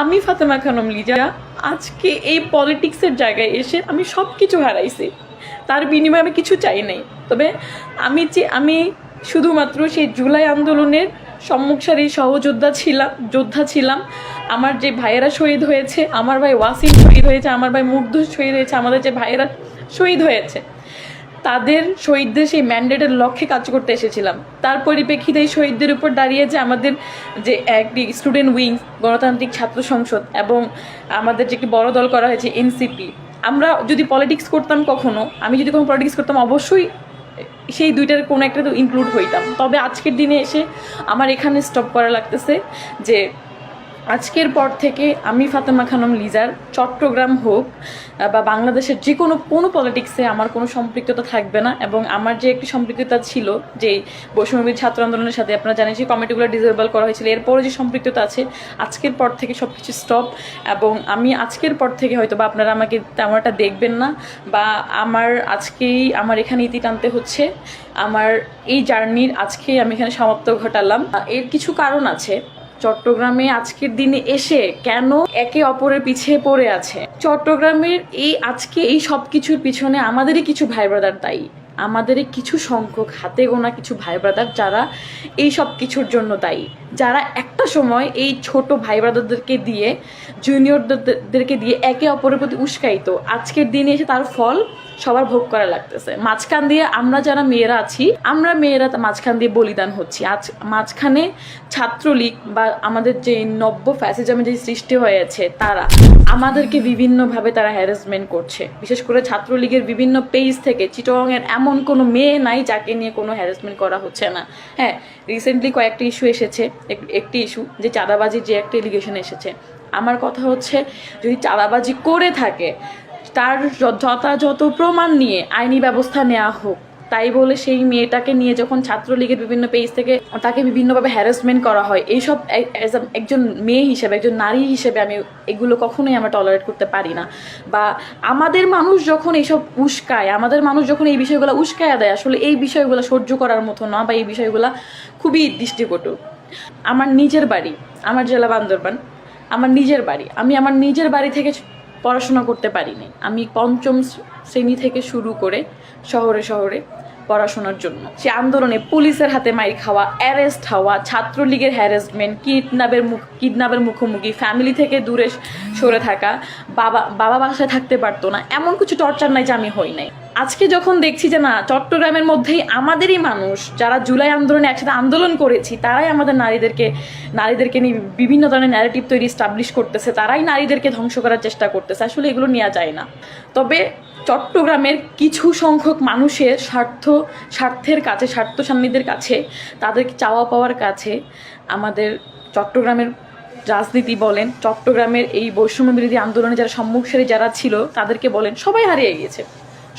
আমি ফাতেমা খানম লিজা আজকে এই পলিটিক্সের জায়গায় এসে আমি সব কিছু হারাইছি, তার বিনিময়ে আমি কিছু চাই নাই। তবে আমি যে, আমি শুধুমাত্র সেই জুলাই আন্দোলনের সম্মুখ সারির সহযোদ্ধা ছিলাম, যোদ্ধা ছিলাম। আমার যে ভাইয়েরা শহীদ হয়েছে, আমার ভাই ওয়াসিম শহীদ হয়েছে, আমার ভাই মুগ্ধ শহীদ হয়েছে, আমাদের যে ভাইয়েরা শহীদ হয়েছে তাদের শহীদদের সেই ম্যান্ডেটের লক্ষ্যে কাজ করতে এসেছিলাম। তার পরিপ্রেক্ষিতে এই শহীদদের উপর দাঁড়িয়ে যে আমাদের যে একটি স্টুডেন্ট উইংস গণতান্ত্রিক ছাত্র সংসদ এবং আমাদের যে একটি বড় দল করা হয়েছে এনসিপি আমরা যদি পলিটিক্স করতাম কখনো, আমি যদি কোনো পলিটিক্স করতাম, অবশ্যই সেই দুইটার কোনো একটা তো ইনক্লুড হইতাম। তবে আজকের দিনে এসে আমার এখানে স্টপ করা লাগতেছে যে আজকের পর থেকে আমি ফাতেমা খানম লিজার, চট্টগ্রাম হোক বা বাংলাদেশের যে কোনো কোনো পলিটিক্সে আমার কোনো সম্পৃক্ততা থাকবে না এবং আমার যে একটি সম্পৃক্ততা ছিল যে বৈষম্যবিদ ছাত্র আন্দোলনের সাথে আপনারা জানেন যে কমিটিগুলো ডিসেবল করা হয়েছিল, এরপরে যে সম্পৃক্ততা আছে, আজকের পর থেকে সব কিছু স্টপ এবং আমি আজকের পর থেকে হয়তো বা আপনারা আমাকে তেমন একটা দেখবেন না বা আমার আজকেই আমার এখানে ইতি টানতে হচ্ছে। আমার এই জার্নির আজকেই আমি এখানে সমাপ্ত ঘটালাম। এর কিছু কারণ আছে। চট্টগ্রামে আজকের দিনে এসে কেন একে অপরের পিছিয়ে পড়ে আছে? চট্টগ্রামের এই আজকে এই সব কিছুর পিছনে আমাদেরই কিছু ভাই ব্রাদার দায়ী। আমাদেরই কিছু সংখ্যক হাতে গোনা কিছু ভাই ব্রাদার যারা এই সব কিছুর জন্য দায়ী। যারা একটা সময় এই ছোট ভাই ব্রাদারদেরকে দিয়ে জুনিয়রদেরকে দিয়ে একে অপরের প্রতি উস্কাইতো। আজকের দিনে এসে তার ফল সবার ভোগ করা লাগতেছে। মাঝখান দিয়ে আমরা যারা মেয়েরা আছি, আমরা মেয়েরা মাঝখান দিয়ে বলিদান হচ্ছি। আজ মাঝখানে ছাত্রলীগ বা আমাদের যে নব্য ফ্যাসিজমে যে সৃষ্টি হয়েছে, তারা আমাদেরকে বিভিন্নভাবে তারা হ্যারাসমেন্ট করছে। বিশেষ করে ছাত্রলীগের বিভিন্ন পেজ থেকে চিটংয়ের এমন কোনো মেয়ে নাই যাকে নিয়ে কোনো হ্যারাসমেন্ট করা হচ্ছে না। হ্যাঁ রিসেন্টলি কয়েকটা ইস্যু এসেছে। একটি ইস্যু যে চাঁদাবাজির যে একটা এলিগেশন এসেছে। আমার কথা হচ্ছে, যদি চাঁদাবাজি করে থাকে, তার যথাযথ প্রমাণ নিয়ে আইনি ব্যবস্থা নেওয়া হোক, তাই বলে সেই মেয়েটাকে নিয়ে যখন ছাত্রলীগের বিভিন্ন পেজ থেকে তাকে বিভিন্নভাবে হ্যারাসমেন্ট করা হয়, এইসব as একজন মেয়ে হিসেবে, একজন নারী হিসেবে আমি এগুলো কখনোই আমরা টলারেট করতে পারি না। বা আমাদের মানুষ যখন এইসব উস্কায়, আমাদের মানুষ যখন এই বিষয়গুলো উস্কায় দেয়, আসলে এই বিষয়গুলো সহ্য করার মতো না বা এই বিষয়গুলো খুবই দৃষ্টিকটু। আমার নিজের বাড়ি, আমার জেলা বান্দরবান, আমার নিজের বাড়ি। আমি আমার নিজের বাড়ি থেকে পড়াশোনা করতে পারিনি। আমি পঞ্চম শ্রেণি থেকে শুরু করে শহরে শহরে পড়াশোনার জন্য। সে আন্দোলনে পুলিশের হাতে মাইর খাওয়া, অ্যারেস্ট হওয়া, ছাত্রলীগের হ্যারাসমেন্ট কিডন্যাপের মুখ কিডন্যাপের মুখোমুখি ফ্যামিলি থেকে দূরে সরে থাকা, বাবা বাবা বাসায় থাকতে পারতো না। এমন কিছু টর্চার নাই যে আমি হই নাই। আজকে যখন দেখছি যে না, চট্টগ্রামের মধ্যেই আমাদেরই মানুষ যারা জুলাই আন্দোলনে একসাথে আন্দোলন করেছি, তারাই আমাদের নারীদেরকে নারীদেরকে নিয়ে বিভিন্ন ধরনের ন্যারেটিভ তৈরি স্টাবলিশ করতেছে, তারাই নারীদেরকে ধ্বংস করার চেষ্টা করতেছে। আসলে এগুলো নেওয়া যায় না। তবে চট্টগ্রামের কিছু সংখ্যক মানুষের স্বার্থ, স্বার্থের কাছে স্বার্থ সান্নিধ্যের কাছে, তাদের চাওয়া পাওয়ার কাছে আমাদের চট্টগ্রামের রাজনীতি বলেন, চট্টগ্রামের এই বৈষম্য বিরোধী আন্দোলনে যারা সম্মুখসারী যারা ছিল, তাদেরকে বলেন, সবাই হারিয়ে গিয়েছে।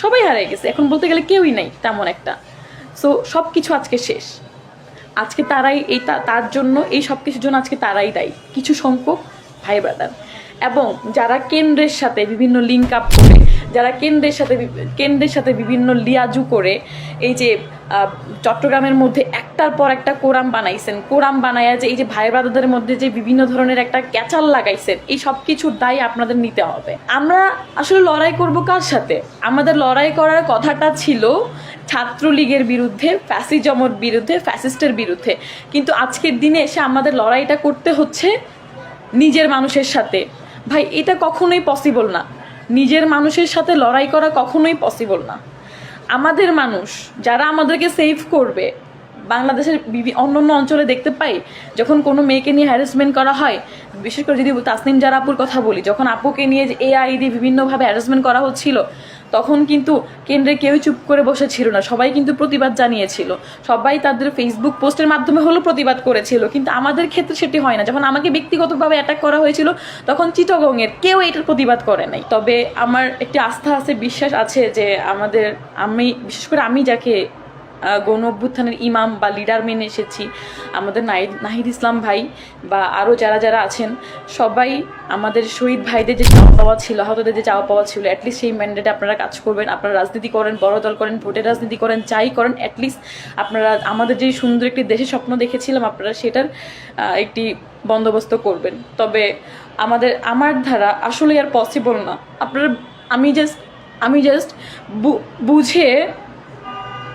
সবাই হারিয়ে গেছে। এখন বলতে গেলে কেউই নাই, তেমন একটা। সো সব কিছু আজকে শেষ। আজকে তারাই এই তার জন্য এই সব কিছুর জন্য আজকে তারাই দায়ী। কিছু সংখ্যক ভাই ব্রাদার এবং যারা কেন্দ্রের সাথে বিভিন্ন লিঙ্ক আপ করে যারা কেন্দ্রের সাথে কেন্দ্রের সাথে বিভিন্ন লিয়াজু করে এই যে চট্টগ্রামের মধ্যে একটার পর একটা কোরাম বানাইছেন। কোরাম বানাইয়া যে এই যে ভাই ব্রাদারদের মধ্যে যে বিভিন্ন ধরনের একটা ক্যাচাল লাগাইছেন, এই সব কিছুর দায় আপনাদের নিতে হবে। আমরা আসলে লড়াই করব কার সাথে? আমাদের লড়াই করার কথাটা ছিল ছাত্রলীগের বিরুদ্ধে, ফ্যাসিজমর বিরুদ্ধে, ফ্যাসিস্টের বিরুদ্ধে। কিন্তু আজকের দিনে এসে আমাদের লড়াইটা করতে হচ্ছে নিজের মানুষের সাথে। ভাই, এটা কখনোই পসিবল না। নিজের মানুষের সাথে লড়াই করা কখনোই পসিবল না। আমাদের মানুষ যারা আমাদেরকে সেভ করবে, বাংলাদেশের অন্য অন্য অঞ্চলে দেখতে পাই, যখন কোনো মেয়েকে নিয়ে হ্যারাসমেন্ট করা হয়, বিশেষ করে যদি তাসনিম জারাপুর কথা বলি, যখন আপুকে নিয়ে এআই দিয়ে বিভিন্নভাবে হ্যারাসমেন্ট করা হচ্ছিল তখন কিন্তু কেন্দ্রে কেউ চুপ করে বসে ছিল না। সবাই কিন্তু প্রতিবাদ জানিয়েছিল। সবাই তাদের ফেসবুক পোস্টের মাধ্যমে হলো প্রতিবাদ করেছিল। কিন্তু আমাদের ক্ষেত্রে সেটি হয় না। যখন আমাকে ব্যক্তিগতভাবে অ্যাটাক করা হয়েছিল, তখন চিটগংয়ের কেউ এটার প্রতিবাদ করে নাই। তবে আমার একটি আস্থা আছে, বিশ্বাস আছে যে আমাদের, আমি, বিশেষ করে আমি যাকে গণ অভ্যুত্থানের ইমাম বা লিডার মেনে এসেছি। আমাদের নাহিদ নাহিদ ইসলাম ভাই বা আরও যারা যারা আছেন, সবাই আমাদের শহীদ ভাইদের যে চাওয়া পাওয়া ছিল, আহতদের যে চাওয়া পাওয়া ছিল অ্যাটলিস্ট সেই ম্যান্ডেটে আপনারা কাজ করবেন, আপনারা রাজনীতি করেন, বড় দল করেন ভোটের রাজনীতি করেন, যাই করেন অ্যাটলিস্ট আপনারা আমাদের যে সুন্দর একটি দেশের স্বপ্ন দেখেছিলাম, আপনারা সেটার একটি বন্দোবস্ত করবেন। তবে আমাদের, আমার ধারা আসলে আর পসিবল না। আপনারা, আমি জাস্ট আমি জাস্ট বুঝে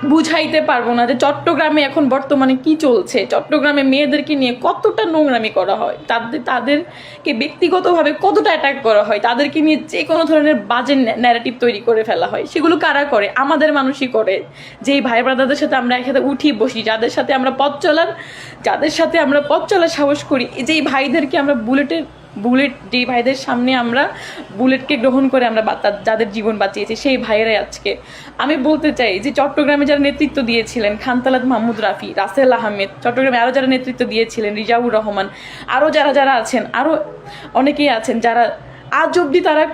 বুঝাইতে পারব না যে চট্টগ্রামে এখন বর্তমানে কি চলছে। চট্টগ্রামে মেয়েদেরকে নিয়ে কতটা নোংরামি করা হয়? তাদের, তাদেরকে ব্যক্তিগতভাবে কতটা অ্যাটাক করা হয়? তাদেরকে নিয়ে যে কোনো ধরনের বাজে ন্যারেটিভ তৈরি করে ফেলা হয়। সেগুলো কারা করে? আমাদের মানুষই করে। যেই ভাই ব্রাদাদের সাথে আমরা একসাথে উঠি, বসি, যাদের সাথে আমরা পথ চলার, যাদের সাথে আমরা পথ চলার সাহস করি, যেই ভাইদেরকে আমরা বুলেটের বুলেট যেই ভাইদের সামনে আমরা বুলেটকে গ্রহণ করে আমরা যাদের জীবন বাঁচিয়েছি, সেই ভাইয়েরাই আজকে। আমি বলতে চাই যে চট্টগ্রামে যারা নেতৃত্ব দিয়েছিলেন খানতালাদ মাহমুদ রাফি, রাসেল আহমেদ, চট্টগ্রামে আরও যারা নেতৃত্ব দিয়েছিলেন, রিজাউর রহমান আরও যারা যারা আছেন আরও অনেকেই আছেন যারা আজ অবধি তারা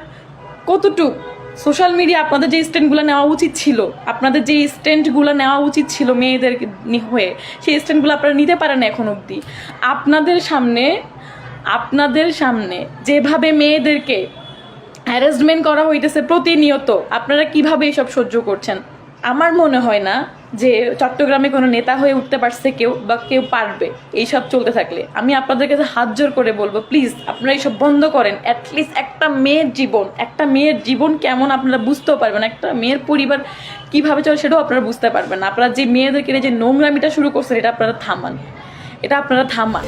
কতটুক সোশ্যাল মিডিয়া আপনাদের যে স্ট্যান্ডগুলো নেওয়া উচিত ছিল, আপনাদের যে স্ট্যান্ডগুলো নেওয়া উচিত ছিল মেয়েদের হয়ে, সেই স্ট্যান্ডগুলো আপনারা নিতে পারেন এখন অবধি। আপনাদের সামনে আপনাদের সামনে যেভাবে মেয়েদেরকে হ্যারাসমেন্ট করা হইতেছে প্রতিনিয়ত, আপনারা কীভাবে এসব সহ্য করছেন? আমার মনে হয় না যে চট্টগ্রামে কোনো নেতা হয়ে উঠতে পারছে কেউ বা কেউ পারবে এইসব চলতে থাকলে। আমি আপনাদের কাছে হাত জোর করে বলব প্লিজ আপনারা এইসব বন্ধ করেন। অ্যাটলিস্ট একটা মেয়ের জীবন, একটা মেয়ের জীবন কেমন আপনারা বুঝতেও পারবেন, একটা মেয়ের পরিবার কীভাবে চলে সেটাও আপনারা বুঝতে পারবেন আপনারা যে মেয়েদেরকে যে নোংরামিটা শুরু করছেন, এটা আপনারা থামান। এটা আপনারা থামান।